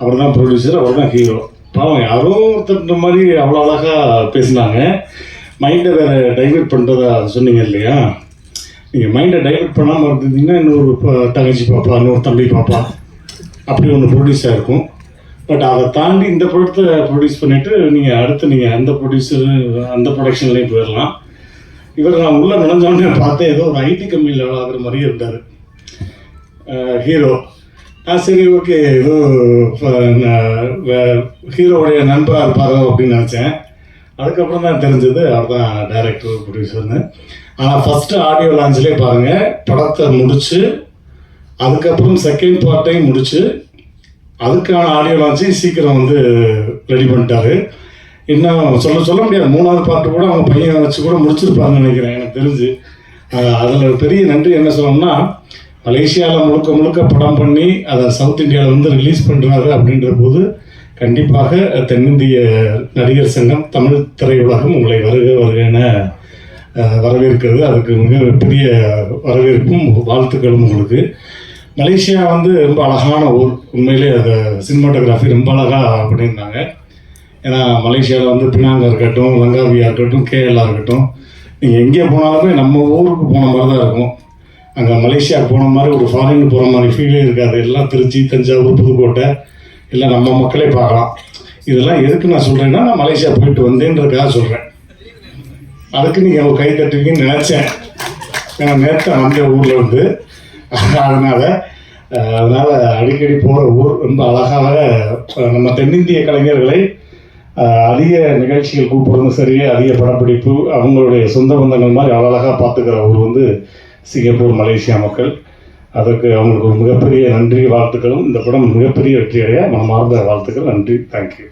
அவர் தான் ப்ரொடியூசர் அவர் தான் ஹீரோ பாவம் யாரோ ஒருத்தர் மாதிரி அவ்வளோ அழகாக பேசினாங்க. மைண்டை வேறு டைவெர்ட் பண்ணுறதா சொன்னீங்க இல்லையா? நீங்கள் மைண்டை டைவெர்ட் பண்ணாமல் இருந்தீங்கன்னா இன்னொரு தங்கச்சி பாப்பா இன்னொரு தம்பி பாப்பா அப்படி ஒன்று ப்ரொடியூஸாக இருக்கும். பட் அதை தாண்டி இந்த படத்தை ப்ரொடியூஸ் பண்ணிவிட்டு நீங்கள் அடுத்து நீங்கள் அந்த ப்ரொடியூசர் அந்த ப்ரொடக்ஷன்லேயும் போயிடலாம். இவர் நான் உள்ளே நுழைஞ்சோடனே பார்த்தேன் ஏதோ ஒரு ஐடி கம்பெனியில் ஆகிற மாதிரியே இருந்தார். ஹீரோ ஆ சரி ஓகே. ஏதோ ஹீரோவுடைய நண்பராக இருப்பாரோ அப்படின்னு நினச்சேன். அதுக்கப்புறம் தான் தெரிஞ்சது அவர் தான் டைரக்டர் ப்ரொடியூசர்னு ஆனால் ஃபஸ்ட்டு ஆடியோ லான்ச்லேயே பாருங்கள் படத்தை முடித்து அதுக்கப்புறம் செகண்ட் பார்ட்டையும் முடித்து அதுக்கான ஆடியோ லான்ச்சையும் சீக்கிரம் வந்து ரெடி பண்ணிட்டாரு. இன்னும் சொல்ல சொல்ல முடியாது. மூணாவது பாட்டு கூட அவங்க பையன் வச்சு கூட முடிச்சிருப்பாருன்னு நினைக்கிறேன் எனக்கு தெரிஞ்சு. அதில் பெரிய நன்றி என்ன சொல்லணும்னா மலேசியாவில் முழுக்க முழுக்க படம் பண்ணி அதை சவுத் இந்தியாவில் வந்து ரிலீஸ் பண்ணுறாரு அப்படின்ற போது கண்டிப்பாக தென்னிந்திய நடிகர் சங்கம் தமிழ் திரையுலகம் உங்களை வருக வருக என வரவேற்கிறது. அதுக்கு மிகப்பெரிய வரவேற்பும் வாழ்த்துக்களும் உங்களுக்கு. மலேசியா வந்து ரொம்ப அழகான ஊர். உண்மையிலே அதை சினிமாட்டோகிராஃபி ரொம்ப அழகாக பண்ணியிருந்தாங்க. ஏன்னா மலேசியாவில் வந்து பினாங்கா இருக்கட்டும் லங்காவியா இருக்கட்டும் கேஎல்லா இருக்கட்டும் நீங்கள் எங்கே போனாலுமே நம்ம ஊருக்கு போன மாதிரி தான் இருக்கும். அங்கே மலேசியா போன மாதிரி ஒரு ஃபாரின் போகிற மாதிரி ஃபீலே இருக்காது. எல்லாம் திருச்சி தஞ்சாவூர் புதுக்கோட்டை. எல்லாம் நம்ம மக்களே பார்க்கலாம். இதெல்லாம் எதுக்கு நான் சொல்கிறேன்னா நான் மலேசியா போயிட்டு வந்தேன்றதுக்காக சொல்கிறேன் அதுக்கு நீங்கள் அவங்க கை தட்டுவீங்கன்னு நினச்சேன். ஏன்னா நேற்று வந்த ஊரில் வந்து அதனால் அதனால் அடிக்கடி போகிற ஊர் ரொம்ப அழகாக நம்ம தென்னிந்திய கலைஞர்களை அதிக நிகழ்ச்சிகள் கூப்பிடுறதும் சரி அதிக படப்பிடிப்பு அவங்களுடைய சொந்த பந்தங்கள் மாதிரி அழகாக பார்த்துக்கிற ஊர் வந்து சிங்கப்பூர் மலேசியா மக்கள். அதற்கு அவங்களுக்கு ஒரு மிகப்பெரிய நன்றி வாழ்த்துக்களும். இந்த படம் மிகப்பெரிய வெற்றியடைய மனமார்ந்த வாழ்த்துக்கள். நன்றி. தேங்க்யூ